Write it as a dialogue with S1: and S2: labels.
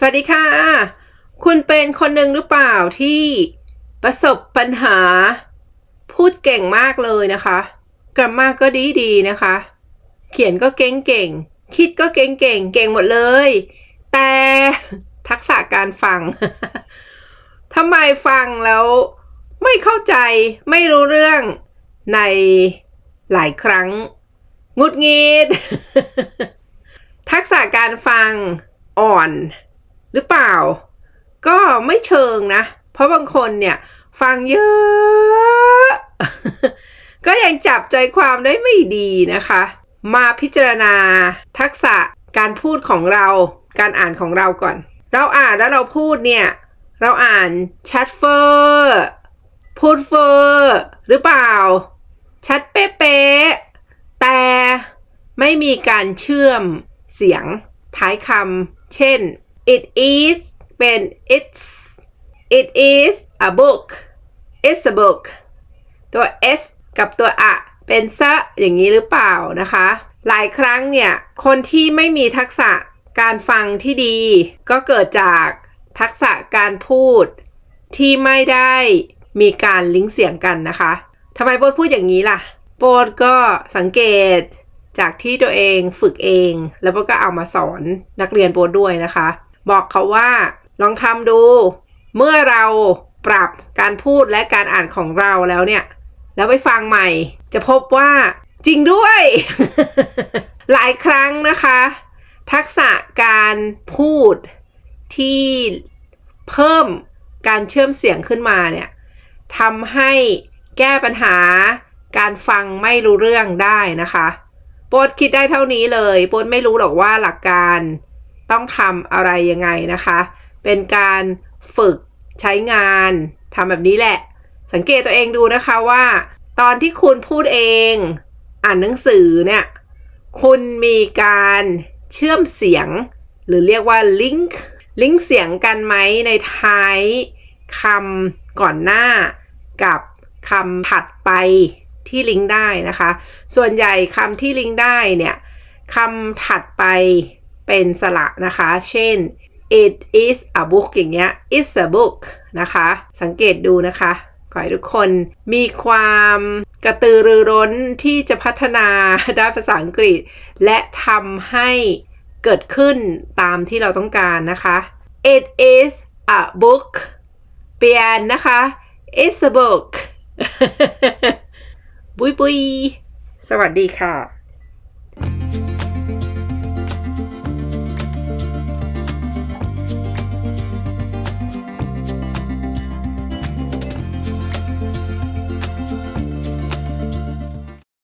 S1: สวัสดีค่ะ คุณเป็นคนหนึ่งหรือเปล่าที่ประสบปัญหา พูดเก่งมากเลยนะคะ กราฟมาก็ดีดีนะคะ เขียนก็เก่งเก่ง คิดก็เก่งเก่ง เก่งหมดเลย แต่ทักษะการฟังทำไมฟังแล้วไม่เข้าใจไม่รู้เรื่องในหลายครั้ง งุดงิด ทักษะการฟังอ่อน หรือเปล่า ก็ไม่เชิงนะ เพราะบางคนเนี่ย ฟังเยอะ ก็ยังจับใจความได้ไม่ดีนะคะ มาพิจารณาทักษะการพูดของเรา การอ่านของเราก่อน เราอ่านแล้วเราพูดเนี่ย เราอ่านชัดเฟอร์พูดเฟอร์หรือเปล่า ชัดเป๊ะๆแต่ไม่มีการเชื่อมเสียงท้ายคำเช่น it is เป็น it's it is a book it's a book ตัว s กับตัวอะเป็นซะอย่างนี้หรือเปล่านะคะ หลายครั้งเนี่ย คนที่ไม่มีทักษะการฟังที่ดี ก็เกิดจากทักษะการพูดที่ไม่ได้มีการลิงก์เสียงกันนะคะทำไมโบทพูดอย่างนี้ล่ะ โบทก็สังเกตจากที่ตัวเองฝึกเอง แล้วโบก็เอามาสอนนักเรียนโบทด้วยนะคะ บอกเขาว่าลองทำดู เมื่อเราปรับการพูดและการอ่านของเราแล้วเนี่ย แล้วไปฟังใหม่ จะพบว่าจริงด้วย หลายครั้งนะคะ ทักษะการพูดที่เพิ่มการเชื่อมเสียงขึ้นมาเนี่ยทำให้แก้ปัญหาการฟังไม่รู้เรื่องได้นะคะโปดคิดได้เท่านี้เลยโปดไม่รู้หรอกว่าหลักการ ต้องทำอะไรยังไงนะคะ เป็นการฝึกใช้งานทำแบบนี้แหละ สังเกตตัวเองดูนะคะว่า ตอนที่คุณพูดเอง อ่านหนังสือเนี่ย คุณมีการเชื่อมเสียง หรือเรียกว่าลิงก์ลิงก์เสียงกันไหมในท้ายคำก่อนหน้ากับคำถัดไปที่ลิงก์ได้นะคะ ส่วนใหญ่คำที่ลิงก์ได้เนี่ยคำถัดไป เป็นสระนะคะ เช่น it is a book อย่างเงี้ย it's a book นะคะ สังเกตดูนะคะขอให้ทุกคนมีความกระตือรือร้นที่จะพัฒนาด้านภาษาอังกฤษ และทำให้เกิดขึ้นตามที่เราต้องการนะคะ it is a book เปลี่ยนนะคะ it's a book บุยบุยสวัสดีค่ะ